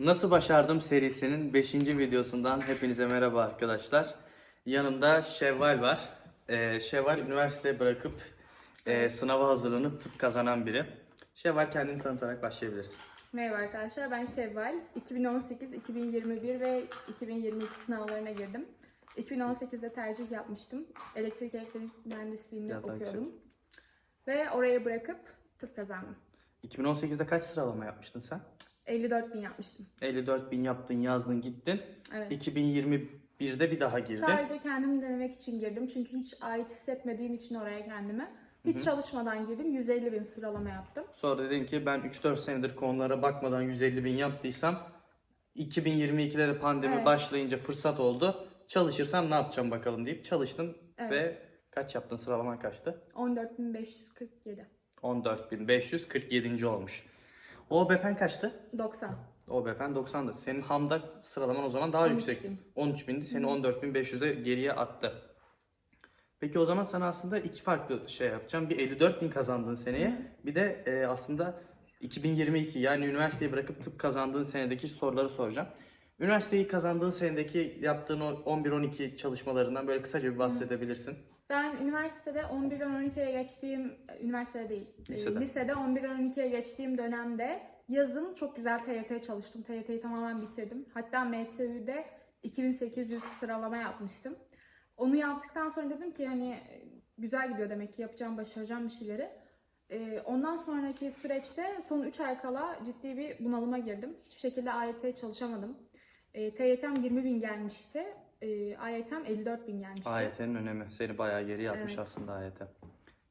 Nasıl Başardım serisinin 5. videosundan hepinize merhaba arkadaşlar. Yanımda Şevval var. Ee, Şevval üniversite bırakıp e, sınava hazırlanıp tıp kazanan biri. Şevval kendini tanıtarak başlayabilirsin. Merhaba arkadaşlar, ben Şevval. 2018, 2021 ve 2022 sınavlarına girdim. 2018'de tercih yapmıştım. Elektrik elektronik mühendisliğini daha okuyordum. Ve oraya bırakıp tıp kazandım. 2018'de kaç sıralama yapmıştın sen? 54 bin yapmıştım. 54 bin yaptın, yazdın, gittin. Evet. 2021'de bir daha girdin. Sadece kendimi denemek için girdim. Çünkü hiç ait hissetmediğim için oraya kendime. Hiç çalışmadan girdim. 150 bin sıralama yaptım. Sonra dedin ki ben 3-4 senedir konulara bakmadan 150 bin yaptıysam 2022'de de pandemi Evet. başlayınca fırsat oldu. Çalışırsam ne yapacağım bakalım deyip çalıştın Evet. ve kaç yaptın sıralaman kaçtı? 14.547. 14.547. olmuş. OBP'n kaçtı? 90. OBP'n 90'dı. Senin Ham'da sıralaman o zaman daha 13.000. yüksek. 13.000'di. Seni 14.500'e geriye attı. Peki o zaman sana aslında iki farklı şey yapacağım. Bir 54.000 kazandığın seneye, bir de e, aslında 2022 yani üniversiteyi bırakıp tıp kazandığın senedeki soruları soracağım. Üniversiteyi kazandığın senedeki yaptığın o 11-12 çalışmalarından böyle kısaca bir bahsedebilirsin. Ben üniversitede 11 12'ye geçtiğim, üniversitede değil, e, Lisede. lisede 11 12'ye geçtiğim dönemde yazın çok güzel TYT çalıştım. TYT'yi tamamen bitirdim. Hatta MSÜ'de 2800 sıralama yapmıştım. Onu yaptıktan sonra dedim ki hani güzel gidiyor demek ki yapacağım, başaracağım bir şeyleri. E, Ondan sonraki süreçte son 3 ay kala ciddi bir bunalıma girdim. Hiçbir şekilde AYT'ye çalışamadım. E, TYT'm 20 bin gelmişti. E, AYT'm 54 bin gelmişti. AYT'nin önemi seni bayağı geri yapmış Evet. aslında AYT.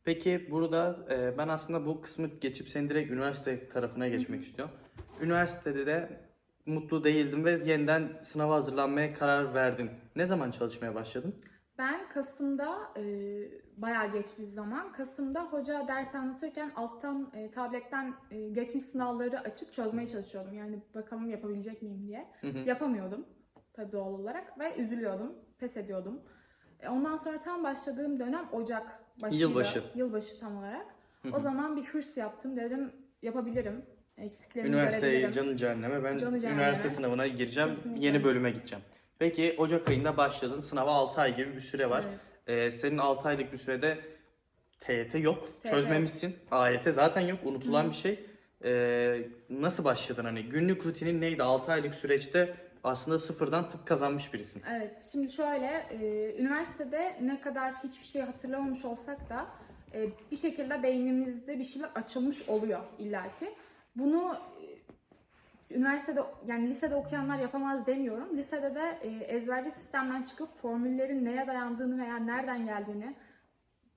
Peki burada e, ben aslında bu kısmı geçip seni direkt üniversite tarafına geçmek istiyorum. Üniversitede de mutlu değildim ve yeniden sınava hazırlanmaya karar verdin. Ne zaman çalışmaya başladın? Ben Kasım'da e, bayağı geç bir zaman. Kasım'da hoca ders anlatırken alttan e, tabletten e, geçmiş sınavları açıp çözmeye çalışıyordum. Yani bakalım yapabilecek miyim diye. Hı hı. Yapamıyordum tabii doğal olarak ve üzülüyordum, pes ediyordum. E, ondan sonra tam başladığım dönem Ocak başıydı. Yılbaşı. Yılbaşı tam olarak. Hı O zaman bir hırs yaptım. Dedim yapabilirim. Eksiklerimi Üniversiteye canı cehenneme ben Canı cehenneme. üniversite sınavına gireceğim. Kesinlikle. Yeni bölüme gideceğim. Peki Ocak ayında başladın. Sınava 6 ay gibi bir süre var. Evet. Ee, senin 6 aylık bir sürede TYT yok. TYT Çözmemişsin. AYT zaten yok. Unutulan Hı. bir şey. Ee, nasıl başladın hani? Günlük rutinin neydi? 6 aylık süreçte aslında sıfırdan tıp kazanmış birisin. Evet, şimdi şöyle, e, üniversitede ne kadar hiçbir şey hatırlamamış olsak da e, bir şekilde beynimizde bir şeyler açılmış oluyor illaki. Bunu e, üniversitede, yani lisede okuyanlar yapamaz demiyorum. Lisede de e, ezberci sistemden çıkıp formüllerin neye dayandığını veya nereden geldiğini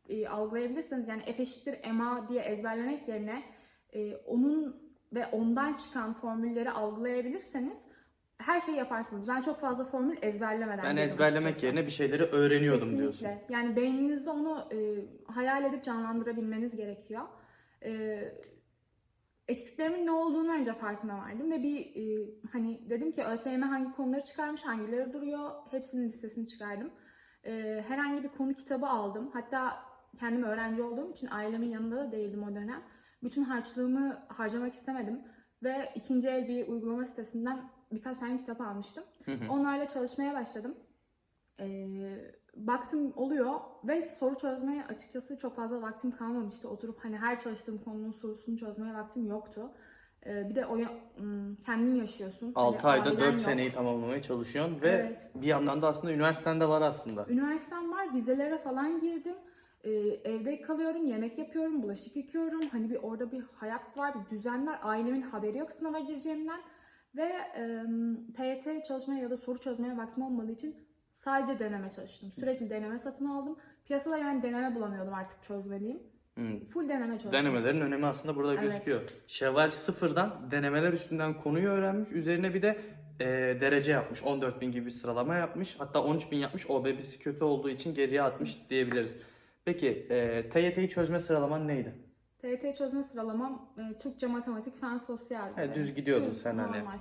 e, algılayabilirsiniz. Yani F eşittir MA diye ezberlemek yerine e, onun ve ondan çıkan formülleri algılayabilirseniz her şeyi yaparsınız. Ben çok fazla formül ezberlemeden Ben ezberlemek açıkçası. yerine bir şeyleri öğreniyordum Kesinlikle. diyorsun. Yani beyninizde onu e, hayal edip canlandırabilmeniz gerekiyor. E, eksiklerimin ne olduğunu önce farkına vardım ve bir e, hani dedim ki ÖSYM hangi konuları çıkarmış, hangileri duruyor, hepsinin listesini çıkardım. E, herhangi bir konu kitabı aldım. Hatta kendim öğrenci olduğum için ailemin yanında da değildim o dönem. Bütün harçlığımı harcamak istemedim ve ikinci el bir uygulama sitesinden birkaç tane kitap almıştım. Hı hı. Onlarla çalışmaya başladım. Ee, baktım oluyor ve soru çözmeye açıkçası çok fazla vaktim kalmamıştı. Oturup hani her çalıştığım konunun sorusunu çözmeye vaktim yoktu. Ee, bir de o ya- ım, kendin yaşıyorsun. 6 Hani ayda ailen 4 yok. seneyi tamamlamaya çalışıyorsun ve Evet. bir yandan da aslında üniversiten de var aslında. Üniversitem var, vizelere falan girdim. Ee, evde kalıyorum, yemek yapıyorum, bulaşık yıkıyorum. Hani bir orada bir hayat var, bir düzen var. Ailemin haberi yok sınava gireceğimden. Ve e, TYT çalışmaya ya da soru çözmeye vaktim olmadığı için sadece deneme çalıştım. Sürekli deneme satın aldım. Piyasada yani deneme bulamıyordum artık çözmediğim. Hı. Full deneme çözdüm. Denemelerin önemi aslında burada Evet. gözüküyor. Şevval sıfırdan denemeler üstünden konuyu öğrenmiş. Üzerine bir de e, derece yapmış. 14.000 gibi bir sıralama yapmış. Hatta 13.000 yapmış. OBB'si kötü olduğu için geriye atmış diyebiliriz. Peki e, TYT'yi çözme sıralaman neydi? TYT çözme sıralamam e, Türkçe, matematik, fen, sosyal. He, düz gidiyordun Düz, sen hani. normal.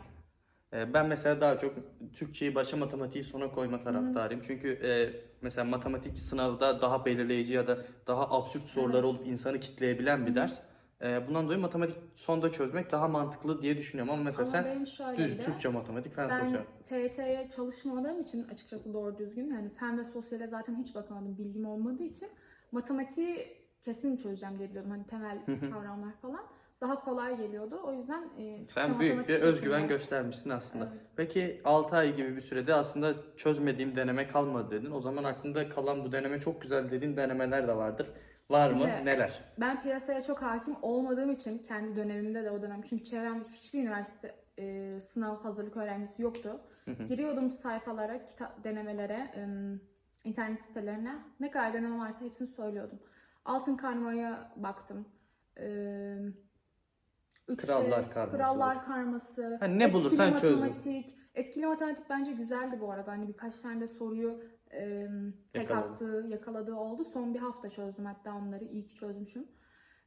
E, ben mesela daha çok Türkçeyi başa matematiği sona koyma taraftarıyım. Çünkü e, mesela matematik sınavda daha belirleyici ya da daha absürt sorular Evet. olup insanı kitleyebilen bir ders. E, bundan dolayı matematik sonda çözmek daha mantıklı diye düşünüyorum ama mesela Ama sen benim şöyle düz de, Türkçe, matematik, fen ben sosyal. TYT'ye çalışmadığım için açıkçası doğru düzgün yani fen ve sosyale zaten hiç bakamadım bilgim olmadığı için matematiği kesin çözeceğim diye biliyordum hani temel Hı hı. kavramlar falan daha kolay geliyordu o yüzden e, Sen büyük bir özgüven şeklinde- göstermişsin aslında. Evet. Peki 6 ay gibi bir sürede aslında çözmediğim deneme kalmadı dedin. O zaman aklında kalan bu deneme çok güzel dediğin denemeler de vardır. Var mı? Şimdi- Neler? Ben piyasaya çok hakim olmadığım için kendi dönemimde de o dönem çünkü çevremde hiçbir üniversite e, sınav hazırlık öğrencisi yoktu. Hı hı. Giriyordum sayfalara, kitap denemelere, em, internet sitelerine. Ne kadar deneme varsa hepsini söylüyordum. Altın karmaya baktım. Üçte Krallar karması. Krallar karması. Ha, ne bulursan çözdün. matematik. Etkili matematik bence güzeldi bu arada. Hani birkaç tane de soruyu em, tek attığı, yakaladığı oldu. Son bir hafta çözdüm hatta onları. İyi ki çözmüşüm.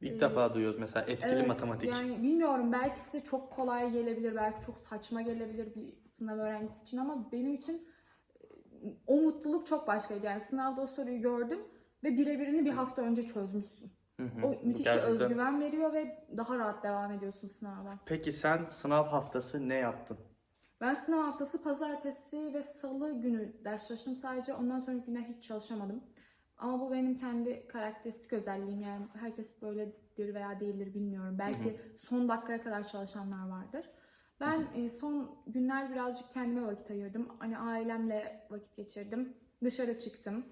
İlk Ee, defa duyuyoruz mesela etkili Evet, matematik. Yani bilmiyorum belki size çok kolay gelebilir, belki çok saçma gelebilir bir sınav öğrencisi için ama benim için e, o mutluluk çok başkaydı. Yani sınavda o soruyu gördüm ve birebirini bir hafta önce çözmüşsün. Hı hı. O müthiş Gerçekten. bir özgüven veriyor ve daha rahat devam ediyorsun sınava. Peki sen sınav haftası ne yaptın? Ben sınav haftası pazartesi ve salı günü ders çalıştım sadece. Ondan sonraki günler hiç çalışamadım. Ama bu benim kendi karakteristik özelliğim. Yani herkes böyledir veya değildir bilmiyorum. Belki son dakikaya kadar çalışanlar vardır. Ben e, son günler birazcık kendime vakit ayırdım. Hani ailemle vakit geçirdim. Dışarı çıktım.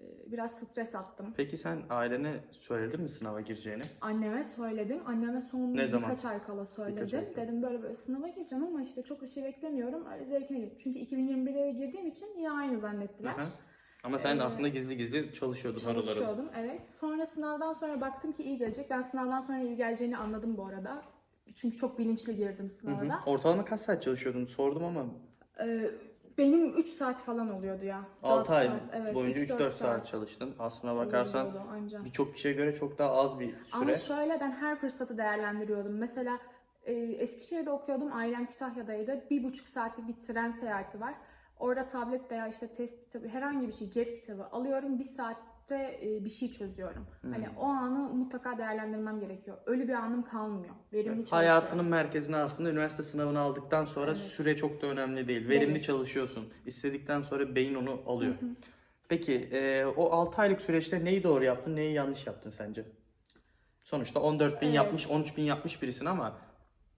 E, Biraz stres attım. Peki sen ailene söyledin mi sınava gireceğini? Anneme söyledim. Anneme son Ne zaman? birkaç ay kala söyledim. Birkaç ay kala. Dedim böyle böyle sınava gireceğim ama işte çok bir şey beklemiyorum. Öyle zevkine girdim. Çünkü 2021'e girdiğim için yine aynı zannettiler. Hı. Ama sen Ee, aslında gizli gizli çalışıyordun araları. Çalışıyordum evet. Sonra sınavdan sonra baktım ki iyi gelecek. Ben sınavdan sonra iyi geleceğini anladım bu arada. Çünkü çok bilinçli girdim sınava hı. da. Ortalama kaç saat çalışıyordun sordum ama Ee, benim 3 saat falan oluyordu ya. 6 Dört ay saat, evet, boyunca 3-4 3-4 saat çalıştın. Aslına bakarsan birçok kişiye göre çok daha az bir Ama süre. şöyle ben her fırsatı değerlendiriyordum. Mesela e, Eskişehir'de okuyordum. Ailem Kütahya'daydı. Bir buçuk saatlik bir tren seyahati var. Orada tablet veya işte test kitabı herhangi bir şey cep kitabı alıyorum. Bir saatte e, bir şey çözüyorum. Hmm. Hani o anı mutlaka değerlendirmem gerekiyor. Ölü bir anım kalmıyor. Verimli çalışıyorum. Hayatının merkezine aslında üniversite sınavını aldıktan sonra Evet. süre çok da önemli değil. Verimli Değil. çalışıyorsun. İstedikten sonra beyin onu alıyor. Hı hı. Peki e, o 6 aylık süreçte neyi doğru yaptın, neyi yanlış yaptın sence? Sonuçta 14 bin Evet. yapmış, 13 bin yapmış birisin ama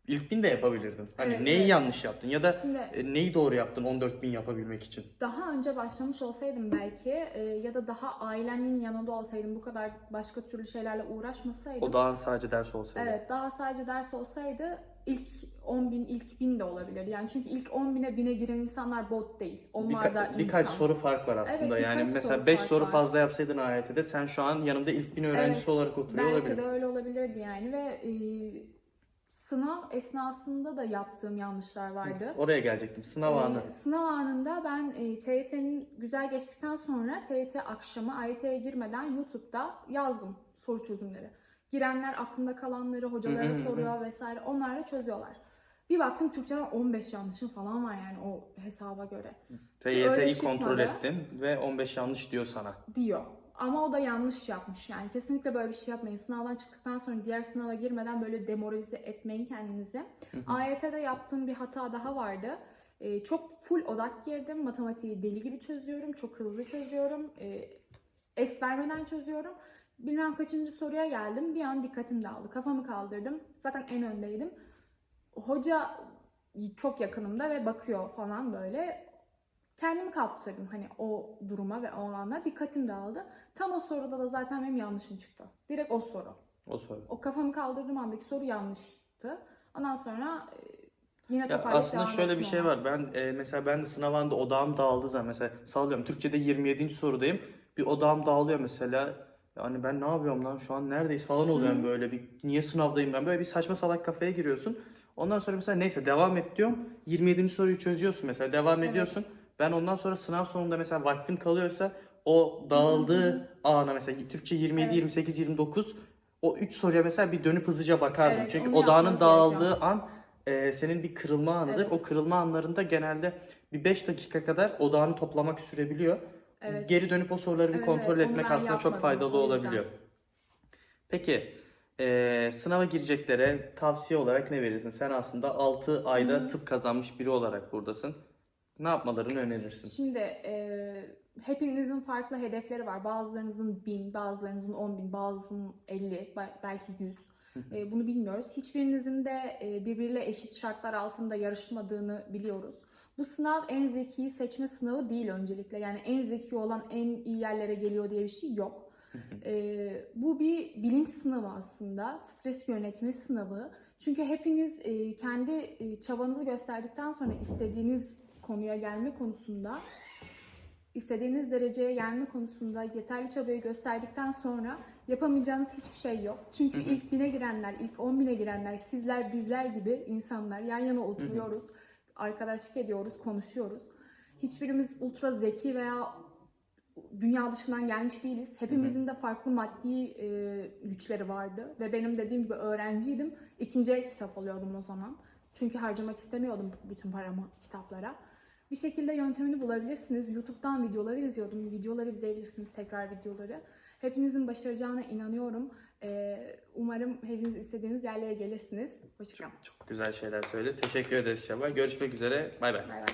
ilk bin de yapabilirdin. Hani Evet, neyi evet. yanlış yaptın ya da Şimdi e, neyi doğru yaptın 14 bin yapabilmek için? daha önce başlamış olsaydım belki e, ya da daha ailemin yanında olsaydım bu kadar başka türlü şeylerle uğraşmasaydım. O dağın sadece ders olsaydı. Evet daha sadece ders olsaydı ilk 10 bin, ilk bin de olabilir. Yani çünkü ilk 10 bine bine giren insanlar bot değil. Onlar Birka- da insan. birkaç soru fark var aslında. Evet, yani birkaç mesela soru 5 fark soru var. fazla yapsaydın AYT'de sen şu an yanımda ilk bin öğrencisi Evet, olarak oturuyor Belki olabilirdin. de öyle olabilirdi yani ve e, sınav esnasında da yaptığım yanlışlar vardı. Oraya gelecektim. Sınav Ee, anı. sınav anında ben e, TYT'nin güzel geçtikten sonra TYT akşamı AYT'ye girmeden YouTube'da yazdım soru çözümleri. Girenler aklında kalanları hocalara soruyor vesaire onlarla çözüyorlar. Bir baktım Türkçeden 15 yanlışım falan var yani o hesaba göre TYT'yi kontrol ettin ve 15 yanlış diyor sana. diyor. Ama o da yanlış yapmış yani kesinlikle böyle bir şey yapmayın. Sınavdan çıktıktan sonra diğer sınava girmeden böyle demoralize etmeyin kendinizi. AYT'de yaptığım bir hata daha vardı. Ee, çok full odak girdim. Matematiği deli gibi çözüyorum. Çok hızlı çözüyorum. Ee, es vermeden çözüyorum. Bilmem kaçıncı soruya geldim. Bir an dikkatim dağıldı. Kafamı kaldırdım. Zaten en öndeydim. Hoca çok yakınımda ve bakıyor falan böyle. Kendimi kaptırdım hani o duruma ve o anla. Dikkatim dağıldı. Tam o soruda da zaten benim yanlışım çıktı. Direkt o soru. O soru. O kafamı kaldırdığım andaki soru yanlıştı. Ondan sonra e, yine Ya aslında şöyle bir şey var. Ben e, mesela ben de sınav anında odağım dağıldığı zaman mesela sallıyorum Türkçe'de 27. sorudayım. Bir odağım dağılıyor mesela. Yani ben ne yapıyorum lan şu an neredeyiz falan oluyorum Hı. böyle bir niye sınavdayım ben böyle bir saçma salak kafaya giriyorsun. Ondan sonra mesela neyse devam et diyorum. 27. soruyu çözüyorsun mesela devam Evet. ediyorsun. Ben ondan sonra sınav sonunda mesela vaktim kalıyorsa o dağıldığı ana mesela Türkçe 27, Evet. 28, 29 o 3 soruya mesela bir dönüp hızlıca bakardım. Evet, Çünkü odağının dağıldığı an e, senin bir kırılma anıdır. Evet. O kırılma anlarında genelde bir 5 dakika kadar odağını toplamak sürebiliyor. Evet. Geri dönüp o soruları bir Evet, kontrol evet, etmek aslında çok faydalı o olabiliyor. Peki Ee, sınava gireceklere tavsiye olarak ne verirsin? Sen aslında 6 ayda Hı hı. tıp kazanmış biri olarak buradasın. Ne yapmalarını önerirsin? Şimdi e, hepinizin farklı hedefleri var. Bazılarınızın 1000, bazılarınızın 10 bin, bazısının 50, be- belki 100. E, bunu bilmiyoruz. Hiçbirinizin de e, birbiriyle eşit şartlar altında yarışmadığını biliyoruz. Bu sınav en zekiyi seçme sınavı değil öncelikle. Yani en zeki olan en iyi yerlere geliyor diye bir şey yok. E, bu bir bilinç sınavı aslında. Stres yönetme sınavı. Çünkü hepiniz e, kendi e, çabanızı gösterdikten sonra istediğiniz konuya gelme konusunda istediğiniz dereceye gelme konusunda yeterli çabayı gösterdikten sonra yapamayacağınız hiçbir şey yok. Çünkü Hı hı. ilk bine girenler, ilk on bine girenler, sizler, bizler gibi insanlar yan yana oturuyoruz, arkadaşlık ediyoruz, konuşuyoruz. Hiçbirimiz ultra zeki veya dünya dışından gelmiş değiliz. Hepimizin de farklı maddi e, güçleri vardı ve benim dediğim gibi öğrenciydim. İkinci el kitap alıyordum o zaman. Çünkü harcamak istemiyordum bütün paramı kitaplara. Bir şekilde yöntemini bulabilirsiniz. YouTube'dan videoları izliyordum. Videoları izleyebilirsiniz, tekrar videoları. Hepinizin başaracağına inanıyorum. Ee, umarım hepiniz istediğiniz yerlere gelirsiniz. Hoşçakalın. Çok güzel şeyler söyledi. Teşekkür ederiz Şevval. Görüşmek üzere. Bay bay. Bay bay.